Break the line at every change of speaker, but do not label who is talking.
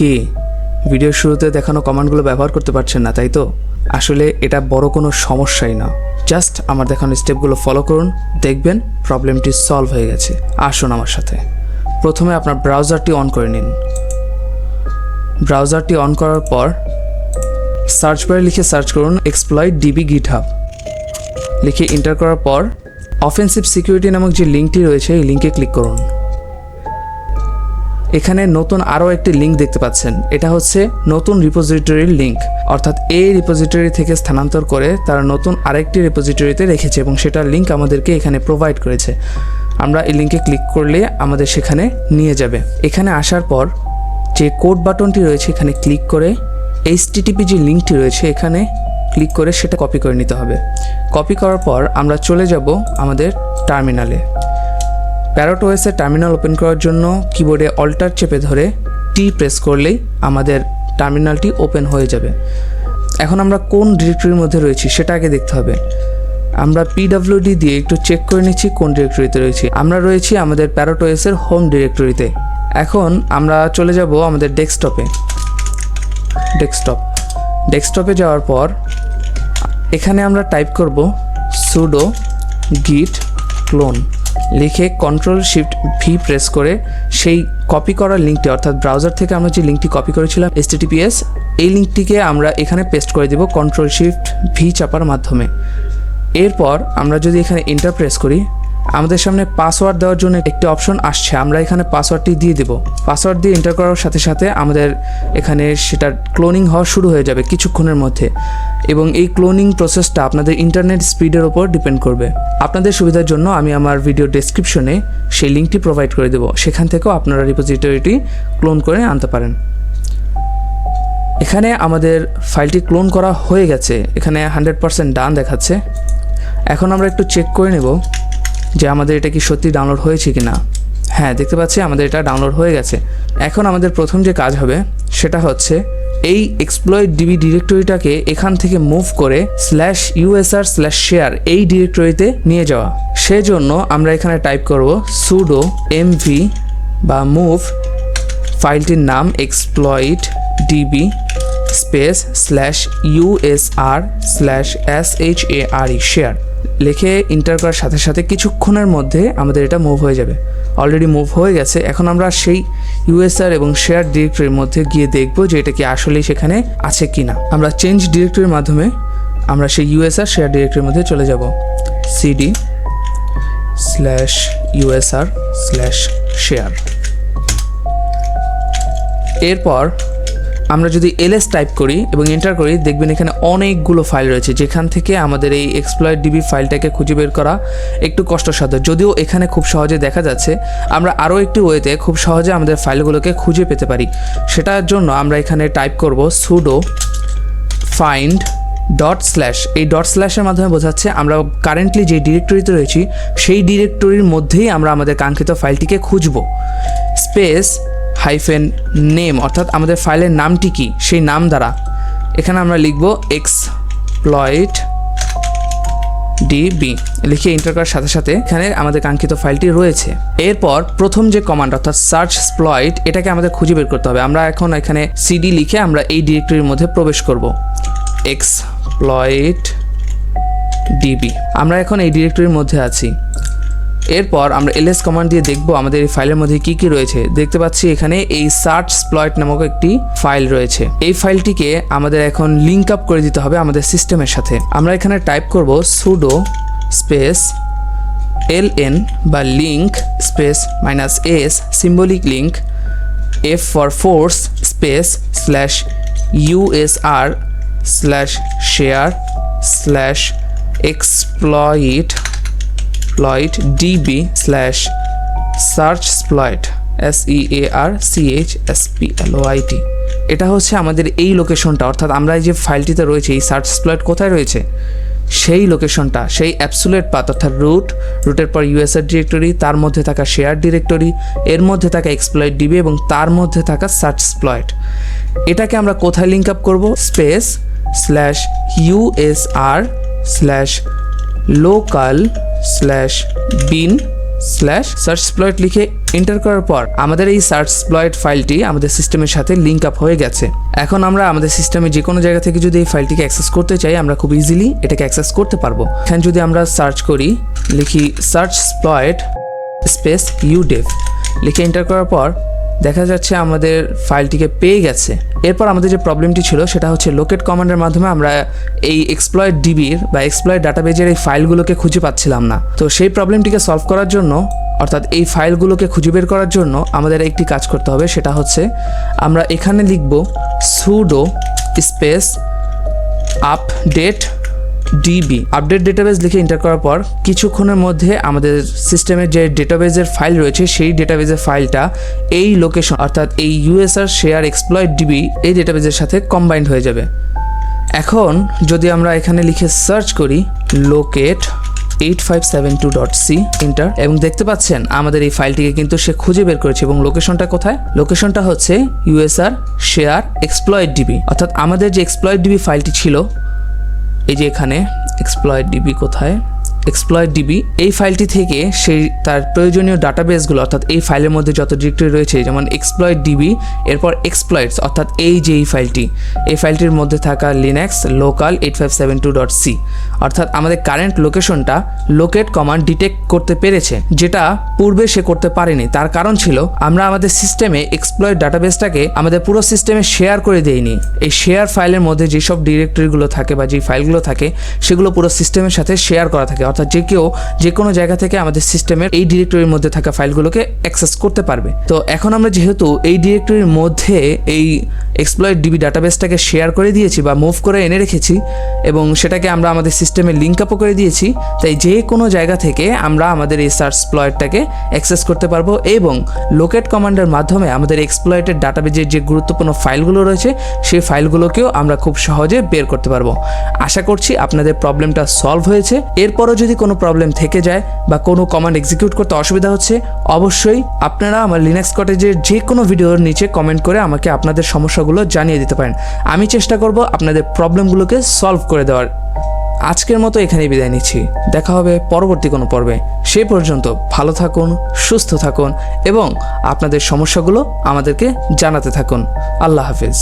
কি? ভিডিওর শুরুতে দেখানো কমান্ডগুলো ব্যবহার করতে পারছেন না, তাই তো? আসলে এটা বড় কোনো সমস্যাই না। জাস্ট আমার দেখানো স্টেপগুলো ফলো করুন, দেখবেন প্রবলেমটি সলভ হয়ে গেছে। আসুন আমার সাথে। প্রথমে আপনার ব্রাউজারটি অন করে নিন। ব্রাউজারটি অন করার পর সার্চ বারে লিখে সার্চ করুন এক্সপ্লয়েড ডিবি গিট হাব লিখে এন্টার করার পর অফেন্সিভ সিকিউরিটি নামক যে লিঙ্কটি রয়েছে, এই লিঙ্কে ক্লিক করুন। এখানে নতুন আরও একটি লিঙ্ক দেখতে পাচ্ছেন। এটা হচ্ছে নতুন রিপোজিটরির লিঙ্ক অর্থাৎ এই রিপোজিটরি থেকে স্থানান্তর করে তারা নতুন আরেকটি রিপোজিটরিতে রেখেছে এবং সেটার লিঙ্ক আমাদেরকে এখানে প্রোভাইড করেছে। আমরা এই লিঙ্কে ক্লিক করলে আমাদের সেখানে নিয়ে যাবে। এখানে আসার পর যে কোড বাটনটি রয়েছে এখানে ক্লিক করে এইচটিটিপি যে লিঙ্কটি রয়েছে এখানে ক্লিক করে সেটা কপি করে নিতে হবে। কপি করার পর আমরা চলে যাব আমাদের টার্মিনালে প্যারট ওএসের টার্মিনাল ওপেন করার জন্য কিবোর্ডে অল্টার চেপে ধরে টি প্রেস করলেই আমাদের টার্মিনালটি ওপেন হয়ে যাবে। এখন আমরা কোন ডিরেক্টরির মধ্যে রয়েছি সেটা আগে দেখতে হবে। আমরা পিডাব্লিউডি দিয়ে একটু চেক করে নিচ্ছি কোন ডিরেক্টরিতে রয়েছি। আমরা রয়েছি আমাদের প্যারট ওএসের হোম ডিরেক্টরিতে এখন আমরা চলে যাব আমাদের ডেস্কটপে ডেস্কটপ ডেস্কটপে যাওয়ার পর এখানে আমরা টাইপ করব সুডো গিট ক্লোন লিখে কন্ট্রোল শিফট ভি প্রেস করে সেই কপি করা লিঙ্কটি অর্থাৎ ব্রাউজার থেকে আমরা যে লিঙ্কটি কপি করেছিলাম এস এই লিঙ্কটিকে আমরা এখানে পেস্ট করে দেব কন্ট্রোল শিফট ভি চাপার মাধ্যমে। এরপর আমরা যদি এখানে এন্টার প্রেস করি, আমাদের সামনে পাসওয়ার্ড দেওয়ার জন্য একটি অপশন আসছে, আমরা এখানে পাসওয়ার্ডটি দিয়ে দেব। পাসওয়ার্ড দিয়ে এন্টার করার সাথে সাথে আমাদের এখানে সেটা ক্লোনিং হওয়া শুরু হয়ে যাবে কিছুক্ষণের মধ্যে এবং এই ক্লোনিং প্রসেসটা আপনাদের ইন্টারনেট স্পিডের ওপর ডিপেন্ড করবে। আপনাদের সুবিধার জন্য আমি আমার ভিডিও ডেসক্রিপশনে সেই লিঙ্কটি প্রোভাইড করে দেবো। সেখান থেকেও আপনারা রিপোজিটরিটি ক্লোন করে আনতে পারেন। এখানে আমাদের ফাইলটি ক্লোন করা হয়ে গেছে। এখানে হান্ড্রেড পারসেন্ট ডান দেখাচ্ছে। এখন আমরা একটু চেক করে নেব যে আমাদের এটা কি সত্যি ডাউনলোড হয়েছে কি না হ্যাঁ দেখতে পাচ্ছি আমাদের এটা ডাউনলোড হয়ে গেছে। এখন আমাদের প্রথম যে কাজ হবে, সেটা হচ্ছে এই এক্সপ্লয়েড ডিবি ডিরেক্টরিটাকে এখান থেকে মুভ করে স্ল্যাশ ইউএসআর স্ল্যাশ শেয়ার এই ডিরেক্টরিতে নিয়ে যাওয়া। সেজন্য আমরা এখানে টাইপ করব সুডো এমভি বা মুভ ফাইলটির নাম exploit DB space slash USR slash S H A R E share লিখে ইন্টার করার সাথে সাথে কিছুক্ষণের মধ্যে আমাদের এটা মুভ হয়ে যাবে। অলরেডি মুভ হয়ে গেছে। এখন আমরা সেই ইউএসআর এবং শেয়ার ডিরেক্টরির মধ্যে গিয়ে দেখব যে এটা কি আসলেই সেখানে আছে কি না আমরা চেঞ্জ ডিরেক্টরির মাধ্যমে আমরা সেই ইউএসআর শেয়ার ডিরেক্টরির মধ্যে চলে যাব। CD slash USR slash share এরপর আমরা যদি এলএস টাইপ করি এবং এন্টার করি, দেখবেন এখানে অনেকগুলো ফাইল রয়েছে। যেখান থেকে আমাদের এই এক্সপ্লয়েড ডিবি ফাইলটাকে খুঁজে বের করা একটু কষ্টসাধ্য। যদিও এখানে খুব সহজে দেখা যাচ্ছে, আমরা আরও একটি ওয়েতে খুব সহজে আমাদের ফাইলগুলোকে খুঁজে পেতে পারি। সেটার জন্য আমরা এখানে টাইপ করব সুডো ফাইন্ড ডট স্ল্যাশ এই ডট স্ল্যাশের মাধ্যমে বোঝাচ্ছে আমরা কারেন্টলি যে ডিরেক্টরিতে রয়েছি, সেই ডিরেক্টরির মধ্যেই আমরা আমাদের কাঙ্ক্ষিত ফাইলটিকে খুঁজব। স্পেস হাইফেন নেম অর্থাৎ আমাদের ফাইলের নামটি কি? সেই নাম দ্বারা। এখানে আমরা লিখব এক্সপ্লয়েড ডিবি লিখে এন্টার করার সাথে সাথে এখানে আমাদের কাঙ্ক্ষিত ফাইলটি রয়েছে। এরপর প্রথম যে কমান্ড অর্থাৎ সার্চ স্প্লয়েড এটাকে আমাদের খুঁজে বের করতে হবে। আমরা এখন এখানে সিডি লিখে আমরা এই ডিরেক্টরির মধ্যে প্রবেশ করব। এক্সপ্লয়েড ডিবি আমরা এখন এই ডিরেক্টরির মধ্যে আছি। এরপর আমরা এলএস কমান্ড দিয়ে দেখব আমাদের এই ফাইলের মধ্যে কি কি রয়েছে। দেখতে পাচ্ছি এখানে এই সার্চ স্প্লয়েট নামক একটি ফাইল রয়েছে। এই ফাইলটিকে আমাদের এখন লিঙ্ক আপ করে দিতে হবে আমাদের সিস্টেমের সাথে। আমরা এখানে টাইপ করব সুডো স্পেস এল এন বা link space minus S symbolic link F for force space slash USR slash share slash exploit exploit db slash search exploit S E A R C H S P L O I T এটা হচ্ছে আমাদের এই লোকেশনটা অর্থাৎ আমরা এই যে ফাইলটিতে রয়েছে, এই সার্চ এক্সপ্লয়েট কোথায় রয়েছে? সেই লোকেশনটা সেই অ্যাবসুলেট পাথ অর্থাৎ রুট রুটের পর ইউএসআর ডিরেক্টরি তার মধ্যে থাকা শেয়ার ডিরেক্টরি এর মধ্যে থাকা এক্সপ্লয়েট ডিবি এবং তার মধ্যে থাকা সার্চ এক্সপ্লয়েট এটাকে আমরা কোথায় লিঙ্ক আপ করব? Space slash USR slash local slash bin slash search exploit লিখে এন্টার করার পর আমাদের এই সার্চ এক্সপ্লয়েড ফাইলটি আমাদের সিস্টেমের সাথে লিঙ্ক আপ হয়ে গেছে। এখন আমরা আমাদের সিস্টেমে যে কোনো জায়গা থেকে যদি এই ফাইলটিকে অ্যাক্সেস করতে চাই, আমরা খুব ইজিলি এটাকে অ্যাক্সেস করতে পারব। এখানে যদি আমরা সার্চ করি, লিখি সার্চ এক্সপ্লয়েড স্পেস ইউডেভ লিখে এন্টার করার পর দেখা যাচ্ছে আমাদের ফাইলটিকে পেয়ে গেছে। এরপর আমাদের যে প্রবলেমটি ছিল, সেটা হচ্ছে লোকেট কমান্ডের মাধ্যমে আমরা এই এক্সপ্লয়েড ডিবির বা এক্সপ্লয়েড ডাটাবেজের এই ফাইলগুলোকে খুঁজে পাচ্ছিলাম না। তো সেই প্রবলেমটিকে সলভ করার জন্য, অর্থাৎ এই ফাইলগুলোকে খুঁজে বের করার জন্য আমাদের একটি কাজ করতে হবে, সেটা হচ্ছে আমরা এখানে লিখব sudo space update DB update database লিখে এন্টার করার পর কিছুক্ষণের মধ্যে আমাদের সিস্টেমের যে ডেটাবেজের ফাইল রয়েছে, সেই ডেটাবেজের ফাইলটা এই লোকেশন অর্থাৎ এই ইউএসআর শেয়ার এক্সপ্লয়েড ডিবি এই ডেটাবেজের সাথে কম্বাইন্ড হয়ে যাবে। এখন যদি আমরা এখানে লিখে সার্চ করি locate eight five seven two dot C enter এবং দেখতে পাচ্ছেন আমাদের এই ফাইলটিকে কিন্তু সে খুঁজে বের করেছে, এবং লোকেশনটা কোথায়? লোকেশনটা হচ্ছে ইউএসআর শেয়ার এক্সপ্লয়েড ডিবি অর্থাৎ আমাদের যে এক্সপ্লয়েড ডিবি ফাইলটি ছিল এই যে এখানে এক্সপ্লয়েড ডিবি কোথায়? এক্সপ্লয়েড ডিবি এই ফাইলটি থেকে সেই তার প্রয়োজনীয় ডাটাবেসগুলো অর্থাৎ এই ফাইলের মধ্যে যত ডিরেক্টরি রয়েছে, যেমন এক্সপ্লয়েড ডিবি এরপর এক্সপ্লয়েডস অর্থাৎ এই যে এই ফাইলটি, এই ফাইলটির মধ্যে থাকা Linux local eight five seven two dot C অর্থাৎ আমাদের কারেন্ট লোকেশনটা লোকেট কমান্ড ডিটেক্ট করতে পেরেছে, যেটা পূর্বে সে করতে পারেনি। তার কারণ ছিল, আমরা আমাদের সিস্টেমে এক্সপ্লয়েড ডাটাবেসটাকে আমাদের পুরো সিস্টেমে শেয়ার করে দেইনি। এই শেয়ার ফাইলের মধ্যে যেসব ডিরেক্টরিগুলো থাকে বা যে ফাইলগুলো থাকে, সেগুলো পুরো সিস্টেমের সাথে শেয়ার করা থাকে। অর্থাৎ যে কেউ যে কোনো জায়গা থেকে আমাদের সিস্টেমের এই ডিরেক্টরির মধ্যে থাকা ফাইলগুলোকে অ্যাক্সেস করতে পারবে। তো এখন আমরা যেহেতু এই ডিরেক্টরির মধ্যে এই এক্সপ্লয়েড ডিবি ডাটাবেসটাকে শেয়ার করে দিয়েছি বা মুভ করে এনে রেখেছি এবং সেটাকে আমরা আমাদের সিস্টেমে লিঙ্ক আপও করে দিয়েছি, তাই যে কোনো জায়গা থেকে আমরা আমাদের এই সার্চ এক্সপ্লয়েডটাকে অ্যাক্সেস করতে পারব এবং লোকেট কমান্ডের মাধ্যমে আমাদের এক্সপ্লয়েটেড ডাটাবেজের যে গুরুত্বপূর্ণ ফাইলগুলো রয়েছে, সেই ফাইলগুলোকেও আমরা খুব সহজে বের করতে পারব। আশা করছি আপনাদের প্রবলেমটা সলভ হয়েছে। এরপরও যদি কোনো প্রবলেম থেকে যায় বা কোনো কমান্ড এক্সিকিউট করতে অসুবিধা হচ্ছে, অবশ্যই আপনারা আমার লিনাক্স কটেজের যে কোনো ভিডিওর নিচে কমেন্ট করে আমাকে আপনাদের সমস্যাগুলো জানিয়ে দিতে পারেন। আমি চেষ্টা করব আপনাদের প্রবলেমগুলোকে সলভ করে দেওয়ার। আজকের মতো এখানেই বিদায় নিচ্ছি। দেখা হবে পরবর্তী কোনো পর্বে। সেই পর্যন্ত ভালো থাকুন, সুস্থ থাকুন এবং আপনাদের সমস্যাগুলো আমাদেরকে জানাতে থাকুন। আল্লাহ হাফিজ।